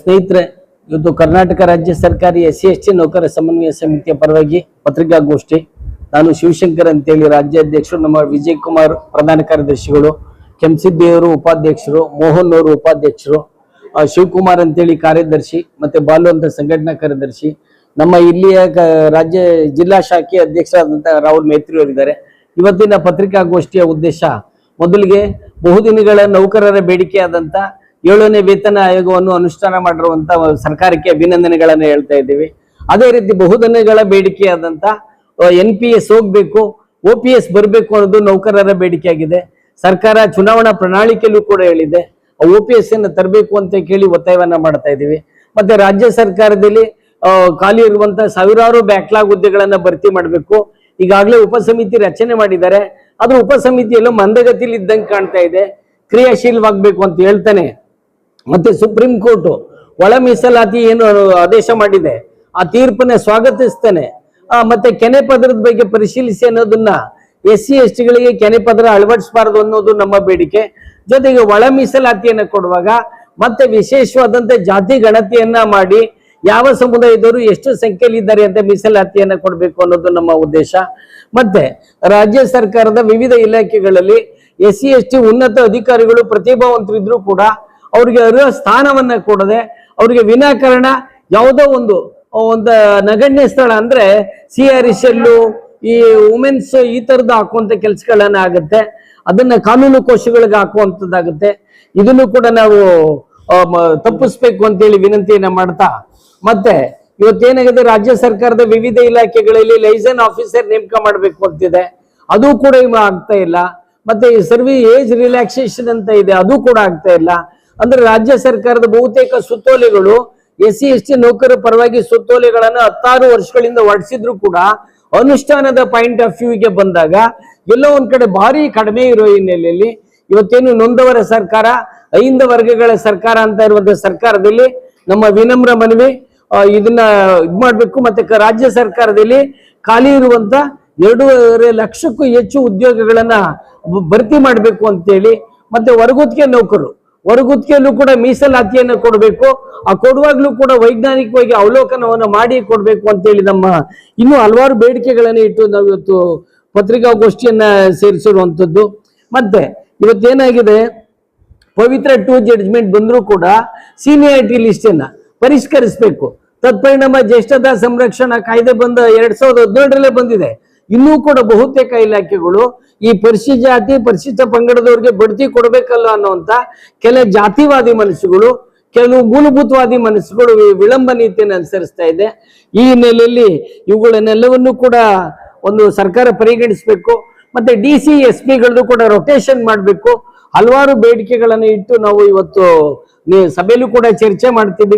ಸ್ನೇಹಿತರೆ, ಇವತ್ತು ಕರ್ನಾಟಕ ರಾಜ್ಯ ಸರ್ಕಾರಿ ಎಸ್ ಸಿ ಎಸ್ ಟಿ ನೌಕರ ಸಮನ್ವಯ ಸಮಿತಿಯ ಪರವಾಗಿ ಪತ್ರಿಕಾಗೋಷ್ಠಿ. ನಾನು ಶಿವಶಂಕರ್ ಅಂತೇಳಿ, ರಾಜ್ಯಾಧ್ಯಕ್ಷರು, ನಮ್ಮ ವಿಜಯ್ ಕುಮಾರ್ ಪ್ರಧಾನ ಕಾರ್ಯದರ್ಶಿಗಳು ಕೆಂಸಿದ್ದೇವರು ಉಪಾಧ್ಯಕ್ಷರು ಮೋಹನ್ ಅವರು ಉಪಾಧ್ಯಕ್ಷರು ಶಿವಕುಮಾರ್ ಅಂತೇಳಿ ಕಾರ್ಯದರ್ಶಿ, ಮತ್ತೆ ಬಾಲು ಅಂತ ಸಂಘಟನಾ ಕಾರ್ಯದರ್ಶಿ, ನಮ್ಮ ಇಲ್ಲಿಯ ರಾಜ್ಯ ಜಿಲ್ಲಾ ಶಾಖೆ ಅಧ್ಯಕ್ಷರಾದಂಥ ರಾಹುಲ್ ಮೇತ್ರಿ ಅವರಿದ್ದಾರೆ. ಇವತ್ತಿನ ಪತ್ರಿಕಾಗೋಷ್ಠಿಯ ಉದ್ದೇಶ, ಮೊದಲಿಗೆ ಬಹುದಿನಗಳ ನೌಕರರ ಬೇಡಿಕೆಯಾದಂತ ಏಳನೇ ವೇತನ ಆಯೋಗವನ್ನು ಅನುಷ್ಠಾನ ಮಾಡಿರುವಂತ ಸರ್ಕಾರಕ್ಕೆ ಅಭಿನಂದನೆಗಳನ್ನು ಹೇಳ್ತಾ ಇದ್ದೀವಿ. ಅದೇ ರೀತಿ ಬಹುಧನಗಳ ಬೇಡಿಕೆಯಾದಂತ ಎನ್ ಪಿ ಎಸ್ ಹೋಗ್ಬೇಕು ಒ ಪಿ ಎಸ್ ಬರಬೇಕು ಅನ್ನೋದು ನೌಕರರ ಬೇಡಿಕೆಯಾಗಿದೆ. ಸರ್ಕಾರ ಚುನಾವಣಾ ಪ್ರಣಾಳಿಕೆಯಲ್ಲೂ ಕೂಡ ಹೇಳಿದೆ. ಒ ಪಿ ಎಸ್ ಅನ್ನು ತರಬೇಕು ಅಂತ ಕೇಳಿ ಒತ್ತಾಯವನ್ನ ಮಾಡ್ತಾ ಇದ್ದೀವಿ. ಮತ್ತೆ ರಾಜ್ಯ ಸರ್ಕಾರದಲ್ಲಿ ಖಾಲಿ ಇರುವಂತಹ ಸಾವಿರಾರು ಬ್ಯಾಕ್ಲಾಗ್ ಹುದ್ದೆಗಳನ್ನ ಭರ್ತಿ ಮಾಡಬೇಕು. ಈಗಾಗಲೇ ಉಪಸಮಿತಿ ರಚನೆ ಮಾಡಿದ್ದಾರೆ. ಆದ್ರೂ ಉಪಸಮಿತಿಯಲ್ಲೂ ಮಂದಗತಿಯಲ್ಲಿ ಇದ್ದಂಗೆ ಕಾಣ್ತಾ ಇದೆ. ಕ್ರಿಯಾಶೀಲವಾಗಬೇಕು ಅಂತ ಹೇಳ್ತಾನೆ. ಮತ್ತೆ ಸುಪ್ರೀಂ ಕೋರ್ಟ್ ಒಳ ಮೀಸಲಾತಿ ಏನು ಆದೇಶ ಮಾಡಿದೆ, ಆ ತೀರ್ಪನ್ನ ಸ್ವಾಗತಿಸ್ತೇನೆ. ಮತ್ತೆ ಕೆನೆ ಪದರದ ಬಗ್ಗೆ ಪರಿಶೀಲಿಸಿ ಅನ್ನೋದನ್ನ ಎಸ್ ಸಿ ಎಸ್ ಟಿಗಳಿಗೆ ಕೆನೆ ಪದರ ಅಳವಡಿಸಬಾರದು ಅನ್ನೋದು ನಮ್ಮ ಬೇಡಿಕೆ. ಜೊತೆಗೆ ಒಳ ಮೀಸಲಾತಿಯನ್ನು ಕೊಡುವಾಗ ಮತ್ತೆ ವಿಶೇಷವಾದಂತ ಜಾತಿ ಗಣತಿಯನ್ನ ಮಾಡಿ ಯಾವ ಸಮುದಾಯದವರು ಎಷ್ಟು ಸಂಖ್ಯೆಯಲ್ಲಿ ಇದ್ದಾರೆ ಅಂತ ಮೀಸಲಾತಿಯನ್ನು ಕೊಡಬೇಕು ಅನ್ನೋದು ನಮ್ಮ ಉದ್ದೇಶ. ಮತ್ತೆ ರಾಜ್ಯ ಸರ್ಕಾರದ ವಿವಿಧ ಇಲಾಖೆಗಳಲ್ಲಿ ಎಸ್ ಸಿ ಎಸ್ ಟಿ ಉನ್ನತ ಅಧಿಕಾರಿಗಳು ಪ್ರತಿಭಾವಂತರಿದ್ರು ಕೂಡ ಅವ್ರಿಗೆ ಅರ್ಹ ಸ್ಥಾನವನ್ನ ಕೊಡದೆ ಅವ್ರಿಗೆ ವಿನಾಕಾರಣ ಯಾವುದೋ ಒಂದು ಒಂದು ನಗಣ್ಯ ಸ್ಥಳ ಅಂದ್ರೆ ಸಿ ಆರ್ ಎಸ್ ಎಲ್ಲು ಈ ವುಮೆನ್ಸ್ ಈ ತರದ ಹಾಕುವಂತ ಕೆಲಸಗಳನ್ನ ಆಗುತ್ತೆ. ಅದನ್ನ ಕಾನೂನು ಕೋಶಗಳಿಗೆ ಹಾಕುವಂತದ್ದಾಗುತ್ತೆ. ಇದನ್ನು ಕೂಡ ನಾವು ತಪ್ಪಿಸ್ಬೇಕು ಅಂತೇಳಿ ವಿನಂತಿಯನ್ನ ಮಾಡ್ತಾ. ಮತ್ತೆ ಇವತ್ತೇನಾಗಿದೆ, ರಾಜ್ಯ ಸರ್ಕಾರದ ವಿವಿಧ ಇಲಾಖೆಗಳಲ್ಲಿ ಲೈಸನ್ ಆಫೀಸರ್ ನೇಮಕ ಮಾಡಬೇಕು ಅಂತಿದೆ. ಅದು ಕೂಡ ಆಗ್ತಾ ಇಲ್ಲ. ಮತ್ತೆ ಈ ಸರ್ವಿ ಏಜ್ ರಿಲ್ಯಾಕ್ಸೇಷನ್ ಅಂತ ಇದೆ, ಅದು ಕೂಡ ಆಗ್ತಾ ಇಲ್ಲ. ಅಂದ್ರೆ ರಾಜ್ಯ ಸರ್ಕಾರದ ಬಹುತೇಕ ಸುತ್ತೋಲೆಗಳು ಎಸ್ ಸಿ ಎಸ್ ಟಿ ನೌಕರರ ಪರವಾಗಿ ಸುತ್ತೋಲೆಗಳನ್ನ ಹತ್ತಾರು ವರ್ಷಗಳಿಂದ ಹೊರಡಿಸಿದ್ರು ಕೂಡ ಅನುಷ್ಠಾನದ ಪಾಯಿಂಟ್ ಆಫ್ ವ್ಯೂಗೆ ಬಂದಾಗ ಎಲ್ಲೋ ಒಂದ್ ಕಡೆ ಭಾರಿ ಕಡಿಮೆ ಇರೋ ಹಿನ್ನೆಲೆಯಲ್ಲಿ ಇವತ್ತೇನು ನೊಂದವರ ಸರ್ಕಾರ, ಐಂದ ವರ್ಗಗಳ ಸರ್ಕಾರ ಅಂತ ಇರುವಂತಹ ಸರ್ಕಾರದಲ್ಲಿ ನಮ್ಮ ವಿನಮ್ರ ಮನವಿ ಇದನ್ನ ಇದ್ ಮಾಡ್ಬೇಕು ಮತ್ತೆ ರಾಜ್ಯ ಸರ್ಕಾರದಲ್ಲಿ ಖಾಲಿ ಇರುವಂತ ಎರಡೂವರೆ ಲಕ್ಷಕ್ಕೂ ಹೆಚ್ಚು ಉದ್ಯೋಗಗಳನ್ನ ಭರ್ತಿ ಮಾಡಬೇಕು ಅಂತೇಳಿ ಮತ್ತೆ ಹೊರಗುತ್ತಿಗೆ ನೌಕರು. ಹೊರಗುತ್ತಿಗೆಯಲ್ಲೂ ಕೂಡ ಮೀಸಲಾತಿಯನ್ನು ಕೊಡಬೇಕು. ಆ ಕೊಡುವಾಗ್ಲೂ ಕೂಡ ವೈಜ್ಞಾನಿಕವಾಗಿ ಅವಲೋಕನವನ್ನು ಮಾಡಿ ಕೊಡಬೇಕು ಅಂತೇಳಿ ನಮ್ಮ ಇನ್ನೂ ಹಲವಾರು ಬೇಡಿಕೆಗಳನ್ನು ಇಟ್ಟು ನಾವು ಇವತ್ತು ಪತ್ರಿಕಾಗೋಷ್ಠಿಯನ್ನ ಸೇರಿಸಿರುವಂಥದ್ದು. ಮತ್ತೆ ಇವತ್ತೇನಾಗಿದೆ? ಪವಿತ್ರ ಟು ಜಡ್ಜ್ಮೆಂಟ್ ಬಂದರೂ ಕೂಡ ಸೀನಿಯಾರಿಟಿ ಲಿಸ್ಟ್ ಅನ್ನ ಪರಿಷ್ಕರಿಸಬೇಕು. ತತ್ಪರಿಣಾಮ ಜ್ಯೇಷ್ಠತಾ ಸಂರಕ್ಷಣಾ ಕಾಯ್ದೆ ಬಂದ ಎರಡ್ ಸಾವಿರದ ಹದಿನೇಳರಲ್ಲೇ ಬಂದಿದೆ. ಇನ್ನೂ ಕೂಡ ಬಹುತೇಕ ಇಲಾಖೆಗಳು ಈ ಪರಿಶಿ ಜಾತಿ ಪರಿಶಿಷ್ಟ ಪಂಗಡದವ್ರಿಗೆ ಬಡ್ತಿ ಕೊಡಬೇಕಲ್ಲ ಅನ್ನುವಂತ ಕೆಲ ಜಾತಿವಾದಿ ಮನಸ್ಸುಗಳು, ಕೆಲವು ಮೂಲಭೂತವಾದಿ ಮನಸ್ಸುಗಳು ವಿಳಂಬ ನೀತಿಯನ್ನು ಅನುಸರಿಸ್ತಾ ಇದೆ. ಈ ಹಿನ್ನೆಲೆಯಲ್ಲಿ ಇವುಗಳನ್ನೆಲ್ಲವನ್ನು ಕೂಡ ಒಂದು ಸರ್ಕಾರ ಪರಿಗಣಿಸಬೇಕು, ಮತ್ತೆ ಡಿ ಸಿ, ಎಸ್ ಪಿಗಳದ್ದು ಕೂಡ ರೊಟೇಷನ್ ಮಾಡಬೇಕು. ಹಲವಾರು ಬೇಡಿಕೆಗಳನ್ನು ಇಟ್ಟು ನಾವು ಇವತ್ತು ಸಭೆಯಲ್ಲೂ ಕೂಡ ಚರ್ಚೆ ಮಾಡ್ತಿದ್ದೀವಿ.